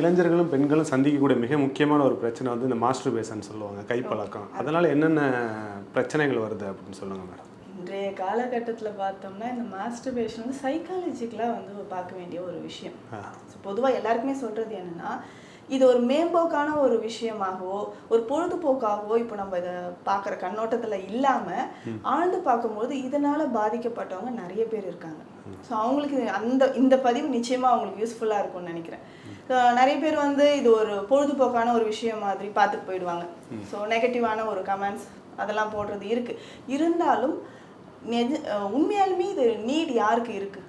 இளைஞர்களும் பெண்களும் சந்திக்கக்கூடிய மிக முக்கியமான ஒரு பிரச்சனை வந்து இந்த மாஸ்டர் பேசன் சொல்லுவாங்க கைப்பழக்கம். அதனால என்னென்ன பிரச்சனைகள் வருது அப்படின்னு சொல்லுங்க மேடம். இன்றைய காலகட்டத்தில் பார்த்தோம்னா இந்த மாஸ்டர்பேஷன் வந்து சைக்காலஜிக்கலாக வந்து பார்க்க வேண்டிய ஒரு விஷயம். பொதுவாக எல்லாருக்குமே சொல்கிறது என்னன்னா இது ஒரு மேம்போக்கான ஒரு விஷயமாகவோ ஒரு பொழுதுபோக்காகவோ இப்போ நம்ம இதை பார்க்குற கண்ணோட்டத்தில் இல்லாமல் ஆழ்ந்து பார்க்கும்போது இதனால் பாதிக்கப்பட்டவங்க நிறைய பேர் இருக்காங்க. ஸோ அவங்களுக்கு அந்த இந்த பதிவு நிச்சயமாக அவங்களுக்கு யூஸ்ஃபுல்லாக இருக்கும்னு நினைக்கிறேன். நிறைய பேர் வந்து இது ஒரு பொழுதுபோக்கான ஒரு விஷயம் மாதிரி பார்த்துட்டு போயிடுவாங்க. ஸோ நெகட்டிவான ஒரு கமெண்ட்ஸ் அதெல்லாம் போடுறது இருக்கு. இருந்தாலும் நிஜ உண்மையாலுமே இது நீட் யாருக்கு இருக்கு?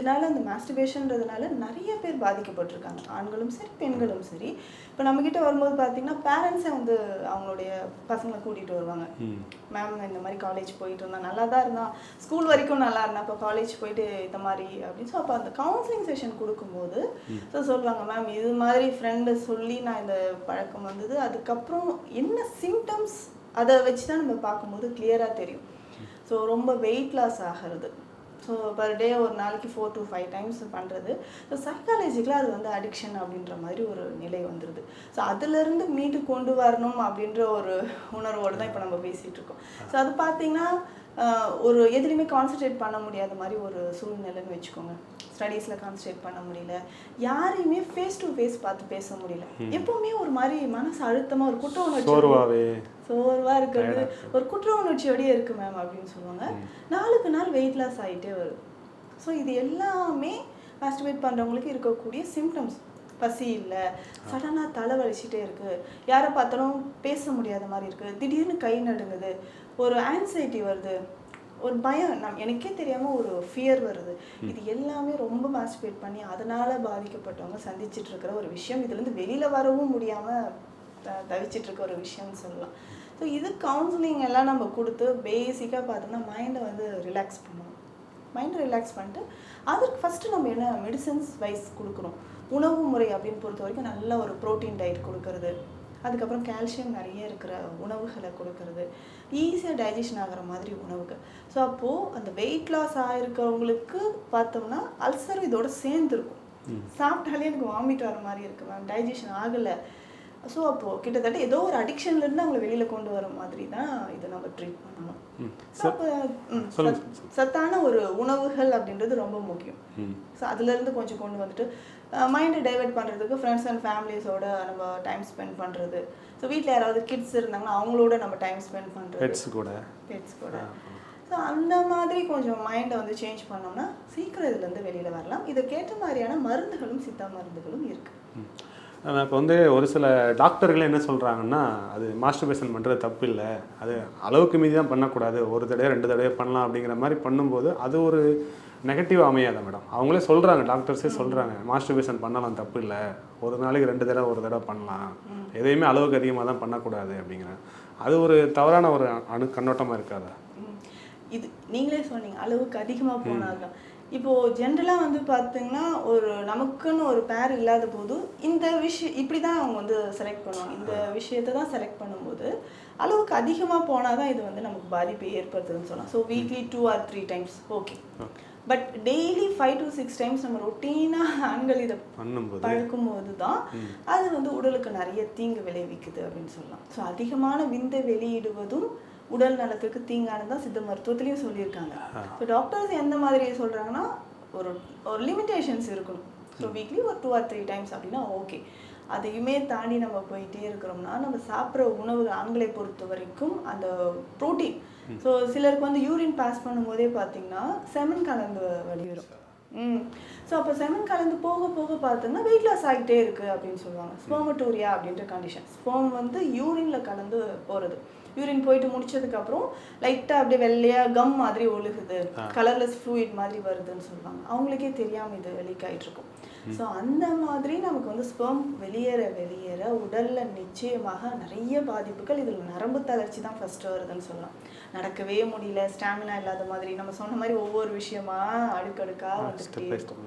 இதனால அந்த மாஸ்டர்பேஷன்றதுனால நிறைய பேர் பாதிக்கப்பட்டிருக்காங்க. ஆண்களும் சரி பெண்களும் சரி. இப்போ நம்மக்கிட்ட வரும்போது பார்த்தீங்கன்னா பேரண்ட்ஸை வந்து அவங்களுடைய பசங்களை கூட்டிகிட்டு வருவாங்க. மேம் இந்த மாதிரி காலேஜ் போயிட்டு இருந்தா நல்லா தான் இருந்தான் ஸ்கூல் வரைக்கும் நல்லா இருந்தா இப்போ காலேஜ் போயிட்டு இந்த மாதிரி அப்படின்னு ஸோ அப்போ அந்த கவுன்சிலிங் செஷன் கொடுக்கும்போது ஸோ சொல்லுவாங்க மேம் இது மாதிரி ஃப்ரெண்டு சொல்லி நான் இந்த பழக்கம் வந்தது. அதுக்கப்புறம் என்ன சிம்டம்ஸ் அதை வச்சு தான் நம்ம பார்க்கும்போது கிளியராக தெரியும். ஸோ ரொம்ப வெயிட் லாஸ் ஆகிறது. ஸோ பர் டே ஒரு நாளைக்கு ஃபோர் டு ஃபைவ் டைம்ஸ் பண்ணுறது ஸோ சைக்காலஜிக்கலாக அது வந்து அடிக்ஷன் அப்படின்ற மாதிரி ஒரு நிலை வந்துடுது ஸோ அதுலேருந்து மீட்டு கொண்டு வரணும் அப்படின்ற ஒரு உணர்வோடு தான் இப்போ நம்ம பேசிகிட்டு இருக்கோம். ஸோ அது பார்த்தீங்கன்னா ஒரு எதுலையுமே கான்சென்ட்ரேட் பண்ண முடியாத மாதிரி ஒரு சூழ்நிலைன்னு வச்சுக்கோங்க. ஸ்டடீஸில் கான்சென்ட்ரேட் பண்ண முடியல. யாரையுமே ஃபேஸ் டு ஃபேஸ் பார்த்து பேச முடியல. எப்பவுமே ஒரு மாதிரி மனசு அழுத்தமாக ஒரு குற்ற உணர்ச்சி சோர்வாவே. சோர்வா இருக்கிறது. ஒரு குற்ற உணர்ச்சியோடயே இருக்கு மேம் அப்படின்னு சொல்லுவாங்க. நாளுக்கு நாள் வெயிட் லாஸ் ஆகிட்டே வருது. ஸோ இது எல்லாமே மாஸ்டிபேட் பண்ணுறவங்களுக்கு இருக்கக்கூடிய சிம்டம்ஸ் பசி இல்லை. சடனாக தலை வலிச்சிட்டே இருக்கு. யாரை பார்த்தாலும் பேச முடியாத மாதிரி இருக்கு. திடீர்னு கை நடுங்குது. ஒரு ஆன்சைட்டி வருது. ஒரு பயம் நம் எனக்கே தெரியாமல் ஒரு ஃபியர் வருது. இது எல்லாமே ரொம்ப மாஸ்டிபேட் பண்ணி அதனால பாதிக்கப்பட்டவங்க சந்திச்சிட்டு இருக்கிற ஒரு விஷயம். இதுலேருந்து வெளியில் வரவும் முடியாமல் த- தவிச்சிட்டு இருக்க ஒரு விஷயம்னு சொல்லலாம். ஸோ இது கவுன்சிலிங் எல்லாம் நம்ம கொடுத்து பேசிக்காக பார்த்தோம்னா மைண்டை வந்து ரிலாக்ஸ் பண்ணுவோம் மைண்டை ரிலாக்ஸ் பண்ணிட்டு அதுக்கு ஃபஸ்ட்டு நம்ம என்ன மெடிசன்ஸ் வைஸ் கொடுக்குறோம். உணவு முறை அப்படின்னு பொறுத்த வரைக்கும் நல்ல ஒரு ப்ரோட்டீன் டயட் கொடுக்கறது. அதுக்கப்புறம் கால்சியம் நிறைய இருக்கிற உணவுகளை கொடுக்கறது. ஈஸியாக டைஜஷன் ஆகிற மாதிரி உணவுகள். ஸோ அப்போது அந்த வெயிட் லாஸ் ஆகிருக்கிறவங்களுக்கு பார்த்தோம்னா அல்சர் இதோட சேர்ந்துருக்கும். சாப்பிட்டாலே எனக்கு வாமிட் வர மாதிரி இருக்கு மேம் டைஜஷன் ஆகலை. ஸோ அப்போது கிட்டத்தட்ட ஏதோ ஒரு அடிக்ஷன்லேருந்து அவங்களை வெளியில் கொண்டு வர மாதிரி தான் இதை நம்ம ட்ரீட் பண்ணணும். அப்போ சத்தான ஒரு உணவுகள் அப்படின்றது ரொம்ப முக்கியம். ஸோ அதுலேருந்து கொஞ்சம் கொண்டு வந்துட்டு மைண்டை டைவர்ட் பண்ணுறதுக்கு ஃப்ரெண்ட்ஸ் அண்ட் ஃபேமிலிஸோட நம்ம டைம் ஸ்பெண்ட் பண்ணுறது ஸோ வீட்டில் யாராவது கிட்ஸ் இருந்தாங்கன்னா அவங்களோட நம்ம டைம் ஸ்பெண்ட் பண்ணுறது பெட்ஸ் கூட. பெட்ஸ் கூட. ஸோ அந்த மாதிரி கொஞ்சம் மைண்டை வந்து சேஞ்ச் பண்ணோம்னா சீக்கிரம் இதுலேருந்து வெளியில் வரலாம். இதுக்கேற்ற மாதிரியான மருந்துகளும் சித்தா மருந்துகளும் இருக்குது இப்போ வந்து ஒரு சில டாக்டர்கள் என்ன சொல்கிறாங்கன்னா அது மாஸ்டர்பேஷன் பண்ணுறது தப்பு இல்லை அது அளவுக்கு மீறி தான் பண்ணக்கூடாது. ஒரு தடவை ரெண்டு தடவை பண்ணலாம் அப்படிங்கிற மாதிரி பண்ணும்போது அது ஒரு நெகட்டிவ் அமையாத மேடம். அவங்களே சொல்கிறாங்க டாக்டர்ஸே சொல்கிறாங்க மாஸ்டர்பேஷன் பண்ணலாம் தப்பு இல்லை ஒரு நாளைக்கு ரெண்டு தடவை ஒரு தடவை பண்ணலாம். எதையுமே அளவுக்கு அதிகமாக தான் பண்ணக்கூடாது அப்படிங்கிறாங்க அது ஒரு தவறான ஒரு அணு கண்ணோட்டமாக இருக்காதா. இது நீங்களே சொன்னீங்க அளவுக்கு அதிகமாக போனாதான் இப்போ ஜென்ரலாக வந்து பார்த்தீங்கன்னா ஒரு நமக்குன்னு ஒரு பேர் இல்லாத போது இந்த விஷயம் இப்படி தான் அவங்க வந்து செலக்ட் பண்ணுவாங்க. இந்த விஷயத்தை தான் செலக்ட் பண்ணும்போது அளவுக்கு அதிகமாக போனால் தான் இது வந்து நமக்கு பாதிப்பை ஏற்படுத்துதுன்னு சொல்லலாம் so weekly two or three times okay but daily five to six times நம்ம ரொட்டீனாக ஆண்கள் இதை பண்ணும்போது பழக்கும்போது தான் அது வந்து உடலுக்கு நிறைய தீங்கு விளைவிக்குது அப்படின்னு சொல்லலாம். ஸோ அதிகமான விந்தை வெளியிடுவதும் உடல் நலத்துக்கு தீங்கானதா சித்த மருத்துவத்திலையும் சொல்லியிருக்காங்க. ஸோ டாக்டர்ஸ் எந்த மாதிரி சொல்றாங்கன்னா ஒரு ஒரு லிமிட்டேஷன்ஸ் இருக்கணும். ஸோ வீக்லி ஒரு டூ ஆர் த்ரீ டைம்ஸ் அப்படின்னா ஓகே அதையுமே தாண்டி நம்ம போயிட்டே இருக்கிறோம்னா நம்ம சாப்பிட்ற உணவு ஆண்களை பொறுத்த வரைக்கும் அந்த ப்ரோட்டீன் ஸோ சிலருக்கு வந்து யூரின் பாஸ் பண்ணும்போதே பார்த்தீங்கன்னா செமன் கலந்து வெளியிடும் ம். ஸோ அப்போ செமன் கலந்து போக போக பார்த்தோம்னா வெயிட் லாஸ் ஆகிட்டே இருக்கு அப்படின்னு சொல்லுவாங்க. ஸ்போமட்டோரியா அப்படின்ற கண்டிஷன் ஸ்போம் வந்து யூரின்ல கலந்து போகிறது யூரின் போயிட்டு முடிச்சதுக்கப்புறம் லைட்டாக அப்படியே வெள்ளையாக கம் மாதிரி ஒழுகுது. கலர்லெஸ் ஃப்ளூயிட் மாதிரி வருதுன்னு சொல்லுவாங்க. அவங்களுக்கே தெரியாமல் இது லீக் ஆயிட்டு இருக்கும் ஸோ அந்த மாதிரி நமக்கு வந்து ஸ்பெர்ம் வெளியேற வெளியேற உடல்ல நிச்சயமாக நிறைய பாதிப்புகள் இதில் நரம்பு தளர்ச்சி தான் ஃபர்ஸ்ட் வருதுன்னு சொல்லலாம். நடக்கவே முடியல. ஸ்டாமினா இல்லாத மாதிரி நம்ம சொன்ன மாதிரி ஒவ்வொரு விஷயமா அடுக்கடுக்கா by இருக்கும்.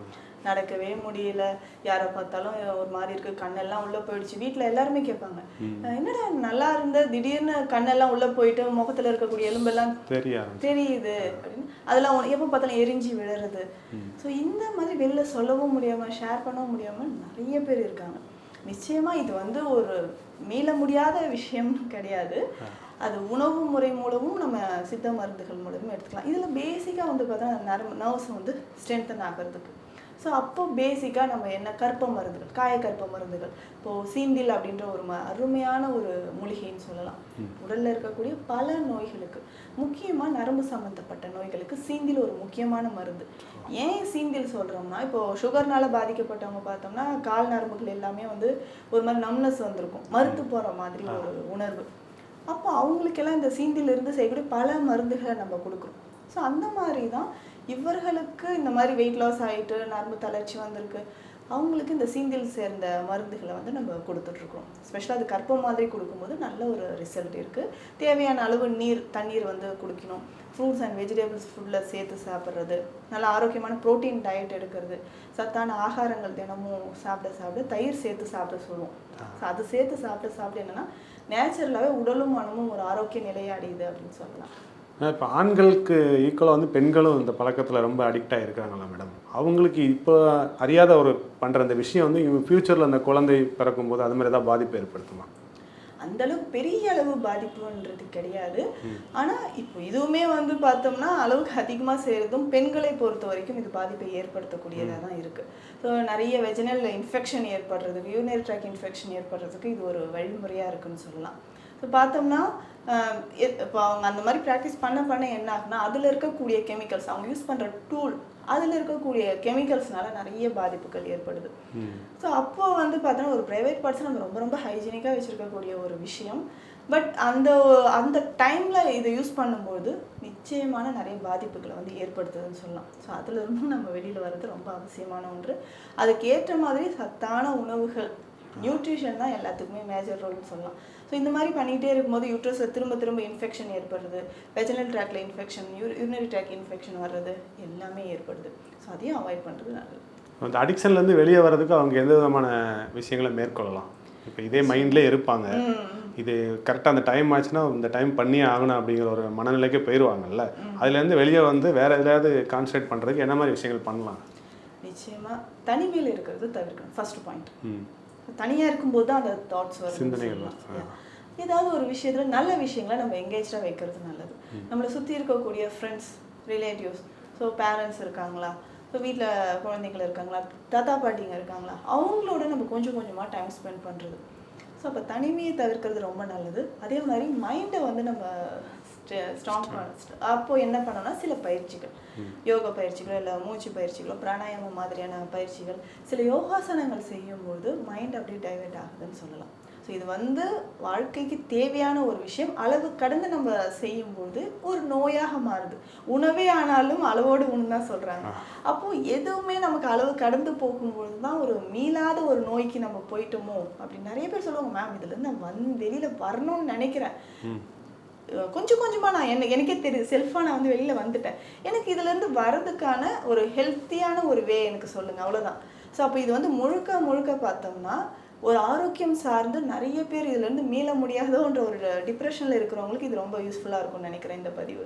நடக்கவே முடியல. யாரை பார்த்தாலும் ஒரு மாதிரி இருக்கு. கண்ணெல்லாம் உள்ள போயிடுச்சு. வீட்ல எல்லாருமே கேட்பாங்க. "அஹ் என்னடா நல்லா இருந்த? திடீர்னு கண்ணெல்லாம் உள்ள போயிட்டு முகத்துல இருக்கக்கூடிய எலும்பெல்லாம் தெரியா தெரியுது அப்படின்னு. அதெல்லாம் எப்போ பார்த்தாலும் எரிஞ்சு விழறது. ஸோ இந்த மாதிரி வெளில சொல்லவும் முடியாம ஷேர் பண்ணவும் முடியாம நிறைய பேர் இருக்காங்க. நிச்சயமா இது வந்து ஒரு மீள முடியாத விஷயம் கிடையாது. அது உணவு முறை மூலமும் நம்ம சித்த மருந்துகள் மூலமும் எடுத்துக்கலாம். இதில் பேசிக்காக வந்து பார்த்தா நரம்பு நர்வ்ஸ் வந்து ஸ்ட்ரென்தன் ஆகிறதுக்கு. ஸோ அப்போ பேசிக்காக நம்ம என்ன? கற்ப மருந்துகள் காயக்கற்ப மருந்துகள். இப்போது சீந்தில் அப்படின்ற ஒரு ம அருமையான ஒரு மூலிகைன்னு சொல்லலாம். உடலில் இருக்கக்கூடிய பல நோய்களுக்கு முக்கியமாக நரம்பு சம்மந்தப்பட்ட நோய்களுக்கு சீந்தில் ஒரு முக்கியமான மருந்து. ஏன் சீந்தில் சொல்கிறோம்னா இப்போது சுகர்னால பாதிக்கப்பட்டவங்க பார்த்தோம்னா கால் நரம்புகள் எல்லாமே வந்து ஒரு மாதிரி நம்னஸ் வந்திருக்கும். மறுத்து போகிற மாதிரி ஒரு உணர்வு. அப்போ அவங்களுக்கெல்லாம் இந்த சீந்திலிருந்து செய்யக்கூடிய பல மருந்துகளை நம்ம கொடுக்குறோம். ஸோ அந்த மாதிரி தான் இவர்களுக்கு இந்த மாதிரி வெயிட் லாஸ் ஆகிட்டு நரம்பு தளர்ச்சி வந்திருக்கு. அவங்களுக்கு இந்த சீந்தில் சேர்ந்த மருந்துகளை வந்து நம்ம கொடுத்துட்ருக்கோம் ஸ்பெஷலாக அது கற்பம் மாதிரி கொடுக்கும்போது நல்ல ஒரு ரிசல்ட் இருக்குது தேவையான அளவு நீர் தண்ணீர் வந்து குடிக்கணும். ஃப்ரூட்ஸ் அண்ட் வெஜிடபிள்ஸ் ஃபுட்டில் சேர்த்து சாப்பிட்றது. நல்ல ஆரோக்கியமான ப்ரோட்டீன் டயட் எடுக்கிறது. சத்தான ஆகாரங்கள் தினமும் சாப்பிட சாப்பிட தயிர் சேர்த்து சாப்பிட சொல்லுவோம். ஸோ அது சேர்த்து சாப்பிட சாப்பிட என்னென்னா நேச்சுரலாகவே உடலும் மனமும் ஒரு ஆரோக்கிய நிலையடையுது அப்படின்னு சொல்லலாம். இப்போ ஆண்களுக்கு ஈக்குவலாக வந்து பெண்களும் இந்த பழக்கத்தில் ரொம்ப அடிக்ட் ஆகிருக்காங்களா மேடம் அவங்களுக்கு இப்போ அறியாத ஒரு பண்ணுற அந்த விஷயம் வந்து இவங்க ஃப்யூச்சரில் அந்த குழந்தை பிறக்கும்போது அது மாதிரி ஏதாவது பாதிப்பு ஏற்படுத்துமா? அந்த அளவுக்கு பெரிய அளவு பாதிப்புன்றது கிடையாது. ஆனா இப்போ இதுவுமே வந்து பார்த்தோம்னா அளவுக்கு அதிகமா செய்யறதும் பெண்களை பொறுத்த வரைக்கும் இது பாதிப்பை ஏற்படுத்தக்கூடியதாக தான் இருக்கு. ஸோ நிறைய வெஜினல் இன்ஃபெக்ஷன் ஏற்படுறதுக்கு யூரினரி ட்ராக் இன்ஃபெக்ஷன் ஏற்படுறதுக்கு இது ஒரு வழிமுறையா இருக்குன்னு சொல்லலாம். ஸோ பார்த்தோம்னா இப்போ அவங்க அந்த மாதிரி ப்ராக்டிஸ் பண்ண பண்ண என்ன ஆகுனா அதில் இருக்கக்கூடிய கெமிக்கல்ஸ் அவங்க யூஸ் பண்ணுற டூல் அதில் இருக்கக்கூடிய கெமிக்கல்ஸ்னால நிறைய பாதிப்புகள் ஏற்படுது. ஸோ அப்போ வந்து பார்த்தோன்னா ஒரு ப்ரைவேட் பார்ட்ஸ் நம்ம ரொம்ப ரொம்ப ஹைஜீனிக்காக வச்சுருக்கக்கூடிய ஒரு விஷயம். பட் அந்த அந்த டைமில் இதை யூஸ் பண்ணும்போது நிச்சயமான நிறைய பாதிப்புகளை வந்து ஏற்படுத்துதுன்னு சொல்லலாம். ஸோ அதில் இருந்தும் நம்ம வெளியில் வர்றது ரொம்ப அவசியமான ஒன்று. அதுக்கு ஏற்ற மாதிரி சத்தான உணவுகள் நியூட்ரிஷன் தான் எல்லாத்துக்குமே மேஜர் ரோல்னு சொல்லலாம். ஸோ இந்த மாதிரி பண்ணிகிட்டே இருக்கும்போது யூட்ரஸில் திரும்ப திரும்ப இன்ஃபெக்ஷன் ஏற்படுறது. வெஜினல் ட்ராக்ல இன்ஃபெக்ஷன் யூரினரி ட்ராக் இன்ஃபெக்ஷன் வர்றது எல்லாமே ஏற்படுது. ஸோ அதையும் அவாய்ட் பண்ணுறது நல்லது. அந்த அடிக்ஷன்லேருந்து வெளியே வர்றதுக்கு அவங்க எந்த விதமான விஷயங்களை மேற்கொள்ளலாம்? இப்போ இதே மைண்ட்லேயே இருப்பாங்க. இது கரெக்டாக அந்த டைம் ஆச்சுன்னா இந்த டைம் பண்ணியே ஆகணும் அப்படிங்கிற ஒரு மனநிலைக்கே போயிடுவாங்கல்ல அதுலேருந்து வெளியே வந்து வேற எதாவது கான்சன்ட்ரேட் பண்ணுறதுக்கு என்ன மாதிரி விஷயங்கள் பண்ணலாம்? நிச்சயமா. தனிமையில் இருக்கிறது தவிர்க்கணும். ஃபர்ஸ்ட் பாயிண்ட் தனியாக இருக்கும்போது தான் அந்த தாட்ஸ் வரும். ஏதாவது ஒரு விஷயத்துல நல்ல விஷயங்களை நம்ம எங்கேஜாக வைக்கிறது நல்லது. நம்மளை சுற்றி இருக்கக்கூடிய ஃப்ரெண்ட்ஸ் ரிலேட்டிவ்ஸ் ஸோ பேரண்ட்ஸ் இருக்காங்களா? ஸோ வீட்டில் குழந்தைகள் இருக்காங்களா? தாத்தா பாட்டிங்க இருக்காங்களா? அவங்களோட நம்ம கொஞ்சம் கொஞ்சமாக டைம் ஸ்பெண்ட் பண்ணுறது ஸோ அப்போ தனிமையை தவிர்க்கிறது ரொம்ப நல்லது. அதே மாதிரி மைண்டை வந்து நம்ம ஸ்ட்ராங் பண்ண அப்போ என்ன பண்ணோம்னா சில பயிற்சிகள். யோகா பயிற்சிகளோ இல்லை மூச்சு பயிற்சிகளோ பிராணாயாமம் மாதிரியான பயிற்சிகள் சில யோகாசனங்கள் செய்யும்போது மைண்ட் அப்படியே டைவர்ட் ஆகுதுன்னு சொல்லலாம். ஸோ இது வந்து வாழ்க்கைக்கு தேவையான ஒரு விஷயம். அளவு கடந்து நம்ம செய்யும்போது ஒரு நோயாக மாறுது. உணவே ஆனாலும் அளவோடு உண் தான் சொல்கிறாங்க அப்போ எதுவுமே நமக்கு அளவு கடந்து போகும்பொழுது தான் ஒரு மீளாத ஒரு நோய்க்கு நம்ம போயிட்டோமோ அப்படின்னு நிறைய பேர் சொல்லுவாங்க மேம் இதுலேருந்து நான் வந்து வெளியில் வரணும்னு நினைக்கிறேன். கொஞ்சம் கொஞ்சமாக நான் என்ன எனக்கே தெரியுது செல்ஃபாக நான் வந்து வெளியில் வந்துட்டேன். எனக்கு இதுலேருந்து வரதுக்கான ஒரு ஹெல்த்தியான ஒரு வே எனக்கு சொல்லுங்கள் அவ்வளோதான் ஸோ அப்போ இது வந்து முழுக்க முழுக்க பார்த்தோம்னா ஒரு ஆரோக்கியம் சார்ந்து நிறைய பேர் இதுலேருந்து மீள முடியாதோன்ற ஒரு டிப்ரெஷனில் இருக்கிறவங்களுக்கு இது ரொம்ப யூஸ்ஃபுல்லாக இருக்கும்னு நினைக்கிறேன் இந்த பதிவு.